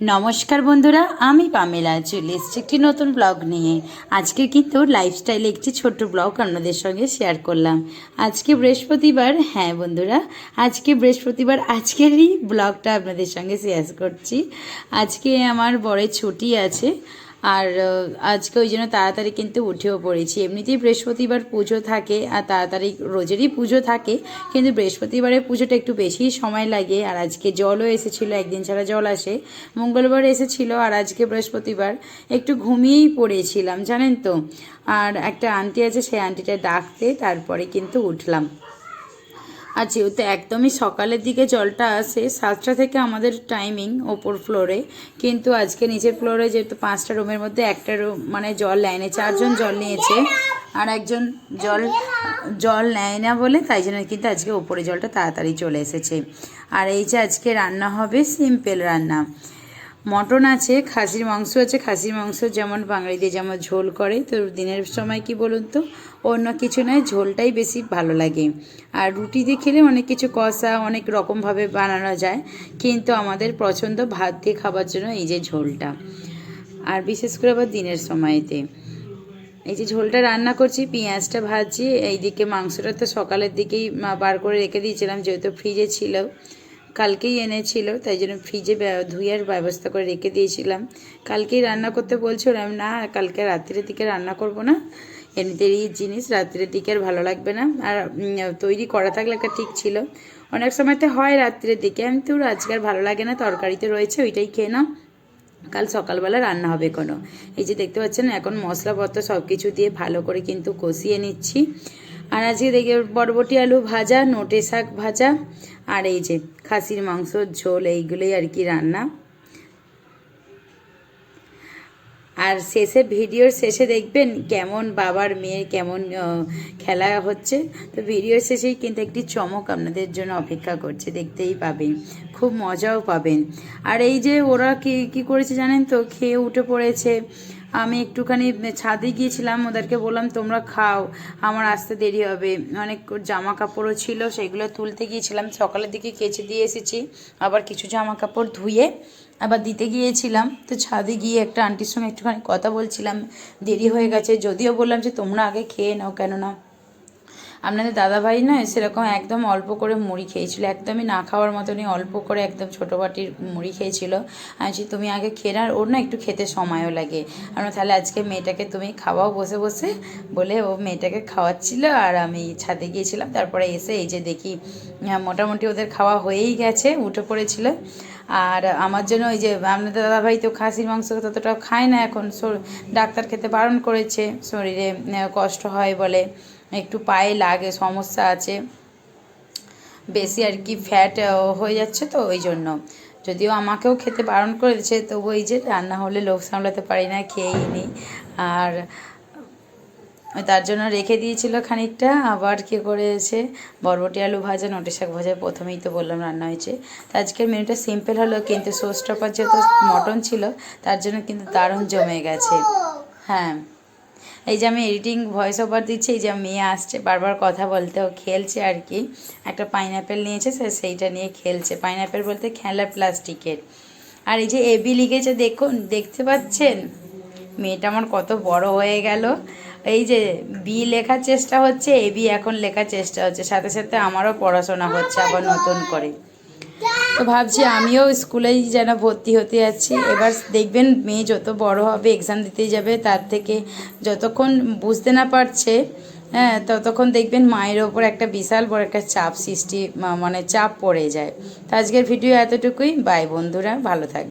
নমস্কার বন্ধুরা, আমি পামেলা। চলে এসছি একটি নতুন ব্লগ নিয়ে। আজকে কিন্তু লাইফস্টাইলে একটি ছোট্ট ব্লগ আপনাদের সঙ্গে শেয়ার করলাম। আজকে বৃহস্পতিবার হ্যাঁ বন্ধুরা, আজকে বৃহস্পতিবার আজকেরই ব্লগটা আপনাদের সঙ্গে শেয়ার করছি। আজকে আমার বরের ছুটি আছে। আর আজকে ওই জন্য তাড়াতাড়ি কিন্তু উঠেও পড়েছি। এমনিতেই বৃহস্পতিবার পুজো থাকে আর তাড়াতাড়ি রোজেরই পুজো থাকে, কিন্তু বৃহস্পতিবারের পুজোটা একটু বেশি সময় লাগে। আর আজকে জলও এসেছিল, একদিন ছাড়া জল আসে। মঙ্গলবার এসেছিল আর আজকে বৃহস্পতিবার একটু ঘুমিয়েই পড়েছিলাম, জানেন তো? আর একটা আন্টি আছে, সেই আন্টিটা ডাকতে তারপরে কিন্তু উঠলাম। আর যেহেতু একদমই সকালের দিকে জলটা আসে, সাতটা থেকে আমাদের টাইমিং ওপর ফ্লোরে কিন্তু আজকে নিচের ফ্লোরে যেহেতু পাঁচটা রুমের মধ্যে একটা রুম মানে জল লাইনে চারজন জল নিয়েছে, আর একজন জল জল নেয় না বলে তাই জন্য কিন্তু আজকে ওপরে জলটা তাড়াতাড়ি চলে এসেছে। আর এই যে আজকে রান্না হবে সিম্পল রান্না। মটন আছে, খাসির মাংস আছে, খাসির মাংস যেমন বাঙালিদের যেমন ঝোল করে, তো দিনের সময় কি বলুন তো? অন্য কিছু নয়, ঝোলটাই বেশি ভালো লাগে। আর রুটি দিয়ে খেলে অনেক কিছু কষা, অনেক রকমভাবে বানানো যায়, কিন্তু আমাদের পছন্দ ভাত দিয়ে খাবার জন্য এই যে ঝোলটা। আর বিশেষ করে আবার দিনের সময়তে। এই যে ঝোলটা রান্না করছি, পেঁয়াজটা ভাজছি, এইদিকে মাংসটা তো সকালের দিকেই বার করে রেখে দিয়েছিলাম, যেহেতু ফ্রিজে ছিল। কালকেই এনেছিল, তাই জন্য ফ্রিজে ধুইয়ার ব্যবস্থা করে রেখে দিয়েছিলাম। কালকেই রান্না করতে বলছিলাম না, কালকে রাত্রের দিকে রান্না করব না। এমনিতেই জিনিস রাত্রের দিকে আর ভালো লাগবে না। আর তৈরি করা থাকলে একটা ঠিক ছিল। অনেক সময় তো হয় রাত্রের দিকে। আমি তো আজকে আর ভালো লাগে না, তরকারিতে রয়েছে, ওইটাই খেয়ে নাও। কাল সকালবেলা রান্না হবে কোনো। এই যে দেখতে পাচ্ছেন, এখন মশলাপত্র সব কিছু দিয়ে ভালো করে কিন্তু কষিয়ে নিচ্ছি। আর আজকে দেখে বরবটি আলু ভাজা, নোটে শাক ভাজা আর এই যে খাসির মাংস, ঝোল এইগুলোই আর কি রান্না। আর শেষে, ভিডিওর শেষে দেখবেন কেমন বাবার মেয়ের কেমন খেলা হচ্ছে। তো ভিডিওর শেষেই কিন্তু একটি চমক আপনাদের জন্য অপেক্ষা করছে, দেখতেই পাবেন। খুব মজাও পাবেন। আর এই যে ওরা কি কি করেছে জানেন তো? খেয়ে উঠে পড়েছে। আমি একটুখানি ছাদে গিয়েছিলাম, ওদেরকে বললাম, তোমরা খাও, আমার আসতে দেরি হবে। অনেক জামা কাপড়ও ছিল, সেগুলো তুলতে গিয়েছিলাম। সকালের দিকে কেচে দিয়ে এসেছি, আবার কিছু জামা কাপড় ধুয়ে আবার দিতে গিয়েছিলাম। তো ছাদে গিয়ে একটা আন্টির সঙ্গে একটুখানি কথা বলছিলাম, দেরি হয়ে গেছে। যদিও বললাম যে, তোমরা আগে খেয়ে নাও, কেননা আপনাদের দাদাভাই না সেরকম একদম অল্প করে মুড়ি খেয়েছিল। একদমই না খাওয়ার মতনই অল্প করে একদম ছোটো বাটির মুড়ি খেয়েছিল। আমি তুমি আগে খেয়ে ওর না একটু খেতে সময়ও লাগে। আমরা তাহলে আজকে মেয়েটাকে তুমি খাওয়াও বসে বসে। বলে ও মেয়েটাকে খাওয়াচ্ছিল আর আমি ছাদে গিয়েছিলাম। তারপরে এসে এই যে দেখি মোটামুটি ওদের খাওয়া হয়েই গেছে, উঠে পড়েছিল। আর আমার জন্য ওই যে আপনাদের দাদাভাই তো খাসির মাংস ততটা খায় না, এখন ডাক্তার খেতে বারণ করেছে, শরীরে কষ্ট হয় বলে। একটু পায়ে লাগে, সমস্যা আছে। বেশি আর কি ফ্যাট হয়ে যাচ্ছে তো, ওই জন্য। যদিও আমাকেও খেতে বারণ করে দিচ্ছে তবু এই যে রান্না হলে লোভ সামলাতে পারি না, খেয়েই নিই। আর তার জন্য রেখে দিয়েছিল খানিকটা, আবার কী করেছে? বরবটি আলু ভাজা, নোটে শাক ভাজা, প্রথমেই তো বললাম রান্না হয়েছে। তো আজকের মেনুটা সিম্পল হলো, কিন্তু সোস টপার যেহেতু মটন ছিল, তার জন্য কিন্তু দারুণ জমে গেছে। হ্যাঁ। এই যে আমি এডিটিং ভয়েস ওভার দিচ্ছি, এই যে মেয়ে আসছে, বারবার কথা বলতে ও খেলছে আর কি। একটা পাইনঅ্যাপেল নিয়েছে, সে সেইটা নিয়ে খেলছে। পাইনঅ্যাপেল বলতে খেলা প্লাস্টিকের। আর এই যে এবি লিখেছে, দেখুন, দেখতে পাচ্ছেন? মেয়েটা আমার কত বড় হয়ে গেল। এই যে বি লেখার চেষ্টা হচ্ছে এবি এখন লেখার চেষ্টা হচ্ছে। সাথে সাথে আমারও পড়াশোনা হচ্ছে আবার নতুন করে। তো ভাবছি আমিও স্কুলেই যেন ভর্তি হতে যাচ্ছি। এবার দেখবেন মেয়ে যত বড় হবে এক্সাম দিতে যাবে, তার থেকে যতক্ষণ বুঝতে না পারছে হ্যাঁ ততক্ষণ দেখবেন মায়ের ওপর একটা বিশাল বড় একটা চাপ সৃষ্টি মানে চাপ পড়ে যায়। তো আজকের ভিডিও এতটুকুই। বাই বন্ধুরা, ভালো থাকবে